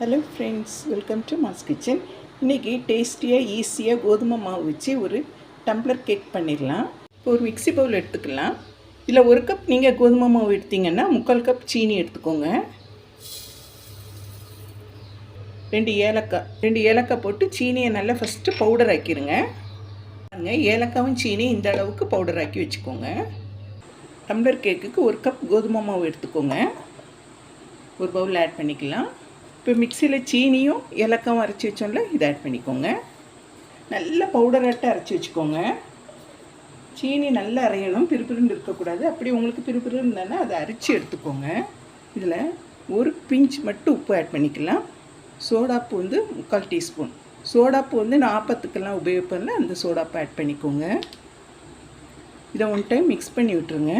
Hello friends welcome to mass kitchen இன்றைக்கி டேஸ்டியாக ஈஸியாக கோதுமை மாவு வச்சு ஒரு டம்ளர் கேக் பண்ணிடலாம். இப்போ ஒரு மிக்ஸி பவுல் எடுத்துக்கலாம். இதில் ஒரு கப் நீங்கள் கோதுமை மாவு எடுத்தீங்கன்னா முக்கால் கப் சீனி எடுத்துக்கோங்க. ரெண்டு ஏலக்காய் ரெண்டு ஏலக்காய் போட்டு சீனியை நல்லா ஃபஸ்ட்டு பவுடர் ஆக்கிடுங்க பாருங்க ஏலக்காவும் சீனி இந்த அளவுக்கு பவுடர் ஆக்கி வச்சுக்கோங்க. டம்ளர் கேக்குக்கு ஒரு கப் கோதுமை மாவு எடுத்துக்கோங்க. ஒரு பவுல் ஆட் பண்ணிக்கலாம். இப்போ மிக்சியில் சீனியும் ஏலக்காவும் அரைச்சி வச்சோம்ல இதை ஆட் பண்ணிக்கோங்க. நல்ல பவுடராட்ட அரைச்சி வச்சுக்கோங்க. சீனி நல்லா அரையணும். பிறுபிறுன்னு இருக்கக்கூடாது. அப்படி உங்களுக்கு பிறுபிறு இருந்தாலும் அதை அரைச்சி எடுத்துக்கோங்க. இதில் ஒரு பிஞ்ச் மட்டும் உப்பு ஆட் பண்ணிக்கலாம். சோடாப்பு வந்து முக்கால் டீஸ்பூன். சோடாப்பு வந்து நான் ஆப்பத்துக்கெல்லாம் உபயோகப்படல அந்த சோடாப்பு ஆட் பண்ணிக்கோங்க. இதை ஒன் டைம் மிக்ஸ் பண்ணி விட்டுருங்க.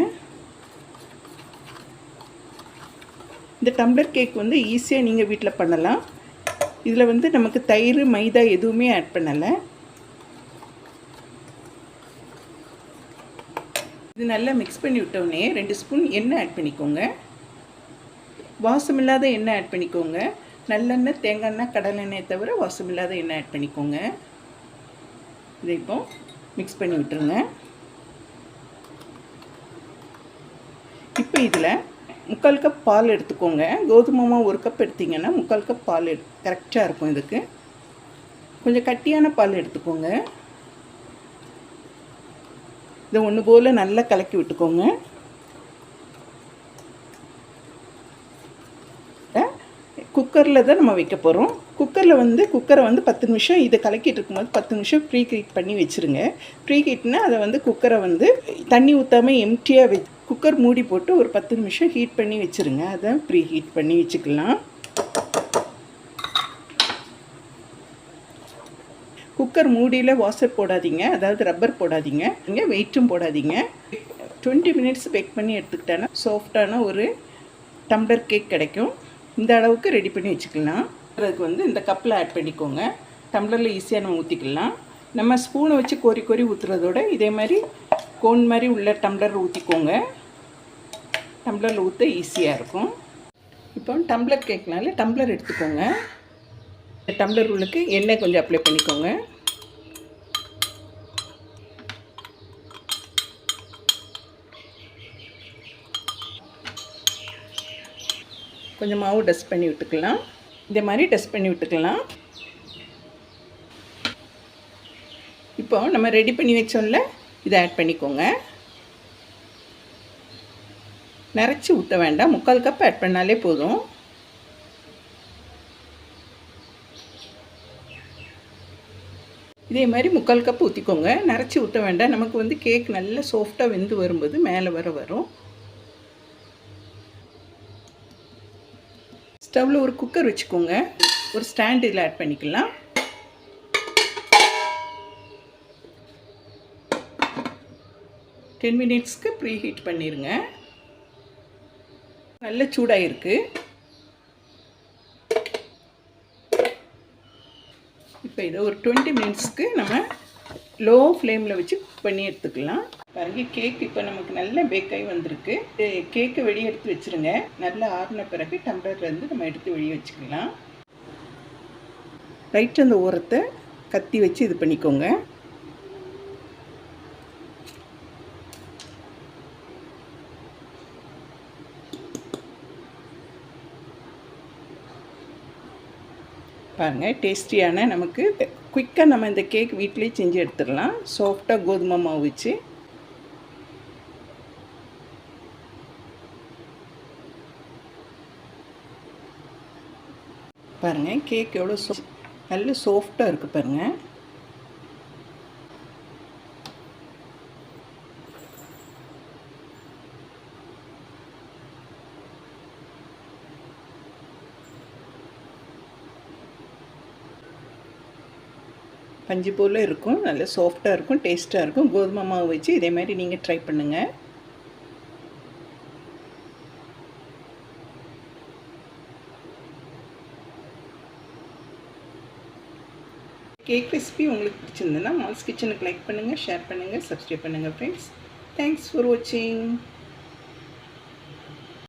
இந்த டம்ளர் கேக் வந்து ஈஸியாக நீங்கள் வீட்டில் பண்ணலாம். இதில் வந்து நமக்கு தயிர் மைதா எதுவுமே ஆட் பண்ணலை. இது நல்லா மிக்ஸ் பண்ணி விட்டோடனே ரெண்டு ஸ்பூன் எண்ணெய் ஆட் பண்ணிக்கோங்க. வாசமில்லாத எண்ணெய் ஆட் பண்ணிக்கோங்க. நல்லெண்ணெய் தேங்காய் எண்ணெய் கடலெண்ணெய் தவிர வாசமில்லாத எண்ணெய் ஆட் பண்ணிக்கோங்க. இதை இப்போ மிக்ஸ் பண்ணி விட்டுருங்க. இப்போ இதில் முக்கால் கப் பால் எடுத்துக்கோங்க. கோதுமை மாவு ஒரு கப் எடுத்திங்கன்னா முக்கால் கப் பால் எடு கரெக்டாக இருக்கும் இதுக்கு. கொஞ்சம் கட்டியான பால் எடுத்துக்கோங்க. இதை ஒன்று போல் நல்லா கலக்கி விட்டுக்கோங்க. குக்கரில் தான் நம்ம வைக்க போகிறோம். குக்கரில் வந்து குக்கரை வந்து பத்து நிமிஷம் இதை கலக்கிட்டு இருக்கும்போது பத்து நிமிஷம் ப்ரீ ஹீட் பண்ணி வச்சுருங்க. ப்ரீ ஹீட்னா அதை வந்து குக்கரை வந்து தண்ணி ஊற்றாமல் எம்டியாக வச்சு குக்கர் மூடி போட்டு ஒரு பத்து நிமிஷம் ஹீட் பண்ணி வச்சுருங்க. அதை ப்ரீ ஹீட் பண்ணி வச்சுக்கலாம். குக்கர் மூடியில் வாஷர் போடாதீங்க. அதாவது ரப்பர் போடாதீங்க. நீங்கள் வெயிட்டும் போடாதீங்க. டுவெண்ட்டி மினிட்ஸ் பேக் பண்ணி எடுத்துக்கிட்டேன்னா சாஃப்டான ஒரு டம்ளர் கேக் கிடைக்கும். இந்த அளவுக்கு ரெடி பண்ணி வச்சுக்கலாம். அதுக்கு வந்து இந்த கப்பில் ஆட் பண்ணிக்கோங்க. டம்ளரில் ஈஸியாக நம்ம ஊற்றிக்கலாம் நம்ம ஸ்பூனை வச்சு கோரி கோரி ஊற்றுறதோட இதே மாதிரி கோன் மாதிரி உள்ள டம்ளர் ஊற்றிக்கோங்க டம்ளரில் ஊற்ற ஈஸியாக இருக்கும். இப்போ டம்ளர் கேட்கனால டம்ளர் எடுத்துக்கோங்க. டம்ளர் உள்ளுக்கு எண்ணெய் கொஞ்சம் அப்ளை பண்ணிக்கோங்க. கொஞ்சம் மாவு டஸ்ட் பண்ணி விட்டுக்கலாம். இந்த மாதிரி டஸ்ட் பண்ணி விட்டுக்கலாம். இப்போ நம்ம ரெடி பண்ணி வச்சோம்ல இதை ஆட் பண்ணிக்கோங்க. நிறச்சி ஊற்ற வேண்டாம். முக்கால் கப் ஆட் பண்ணாலே போதும். இதே மாதிரி முக்கால் கப் ஊற்றிக்கோங்க நிறச்சி ஊற்ற வேண்டாம். நமக்கு வந்து கேக் நல்லா சாஃப்டாக வெந்து வரும்போது மேலே வர வரும். ஸ்டவ்வில் ஒரு குக்கர் வச்சுக்கோங்க. ஒரு ஸ்டாண்ட் இதில் ஆட் பண்ணிக்கலாம். டென் மினிட்ஸ்க்கு ப்ரீ ஹீட் பண்ணிடுங்க நல்ல சூடாக இருக்குது இப்போ இதை ஒரு டுவெண்ட்டி மினிட்ஸ்க்கு நம்ம லோ ஃப்ளேமில் வச்சு பண்ணி எடுத்துக்கலாம். பிறகு கேக் இப்போ நமக்கு நல்ல பேக்காகி வந்திருக்கு. கேக்கை வெளியே எடுத்து வச்சுருங்க. நல்லா ஆறின பிறகு டம்ளர்லேருந்து நம்ம எடுத்து வெளியே வச்சுக்கலாம். ரைட்டு அந்த ஓரத்தை கத்தி வச்சு இது பண்ணிக்கோங்க. பாருங்கள் டேஸ்டியான நமக்கு குயிக்காக நம்ம இந்த கேக் வீட்டிலேயே செஞ்சு எடுத்துடலாம். சாஃப்டாக கோதுமை மாவு வச்சு. பாருங்கள் கேக் எவ்வளோ சோ நல்ல சாஃப்டாக இருக்குது பாருங்கள் பஞ்சு போல் இருக்கும் நல்ல சாஃப்டாக இருக்கும் டேஸ்ட்டாக இருக்கும். கோதுமை மாவு வச்சு இதே மாதிரி நீங்கள் ட்ரை பண்ணுங்கள் கேக் ரெசிபி உங்களுக்கு பிடிச்சிருந்ததுன்னா மால்ஸ் கிச்சனுக்கு லைக் பண்ணுங்கள் ஷேர் பண்ணுங்கள் சப்ஸ்கிரைப் பண்ணுங்கள் ஃப்ரெண்ட்ஸ் தேங்க்ஸ் ஃபார் வாட்சிங்